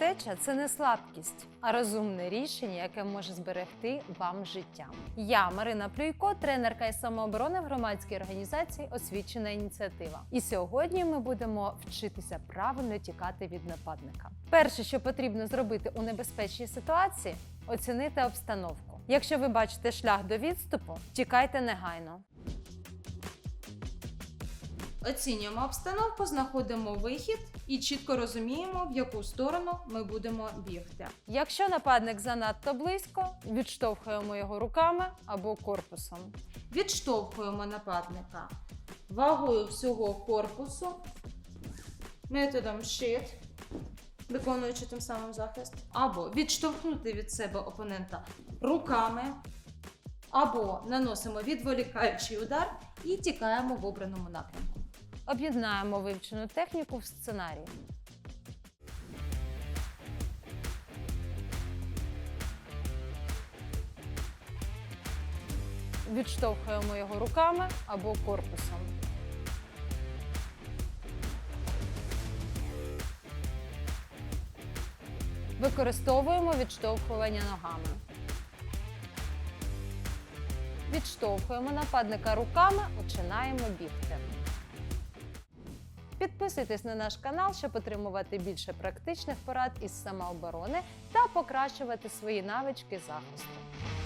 Втеча це не слабкість, а розумне рішення, яке може зберегти вам життя. Я Марина Плюйко, тренерка із самооборони в громадській організації Освічена ініціатива. І сьогодні ми будемо вчитися правильно тікати від нападника. Перше, що потрібно зробити у небезпечній ситуації, оцінити обстановку. Якщо ви бачите шлях до відступу, тікайте негайно. Оцінюємо обстановку, знаходимо вихід і чітко розуміємо, в яку сторону ми будемо бігти. Якщо нападник занадто близько, відштовхуємо його руками або корпусом. Відштовхуємо нападника вагою всього корпусу, методом щит, виконуючи тим самим захист, або відштовхнути від себе опонента руками, або наносимо відволікаючий удар і тікаємо в обраному напрямку. Об'єднаємо вивчену техніку в сценарії. Відштовхуємо його руками або корпусом. Використовуємо відштовхування ногами. Відштовхуємо нападника руками, починаємо бігти. Підписуйтесь на наш канал, щоб отримувати більше практичних порад із самооборони та покращувати свої навички захисту.